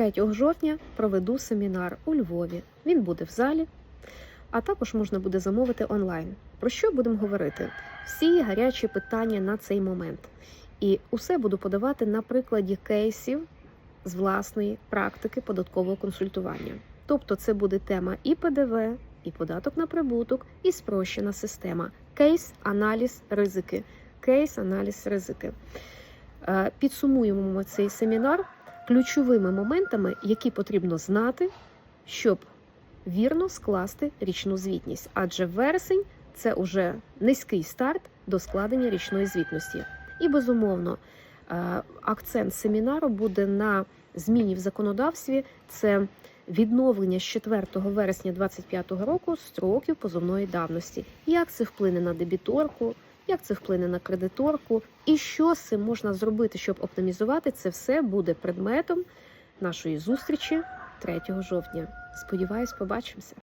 3 жовтня проведу семінар у Львові. Він буде в залі, а також можна буде замовити онлайн. Про що будемо говорити? Всі гарячі питання на цей момент. І усе буду подавати на прикладі кейсів з власної практики податкового консультування. Тобто, це буде тема і ПДВ, і податок на прибуток, і спрощена система. Кейс, аналіз, ризики. Кейс, аналіз, ризики. Е, Підсумуємо ми цей семінар ключовими моментами, які потрібно знати, щоб вірно скласти річну звітність. Адже вересень це уже низький старт до складення річної звітності. І безумовно, е, акцент семінару буде на зміні в законодавстві. Це відновлення з 4 вересня 2025 року строків позовної давності. Як це вплине на дебіторку, як це вплине на кредиторку, і що з цим можна зробити, щоб оптимізувати це все буде предметом нашої зустрічі 3 жовтня. Сподіваюсь, побачимося.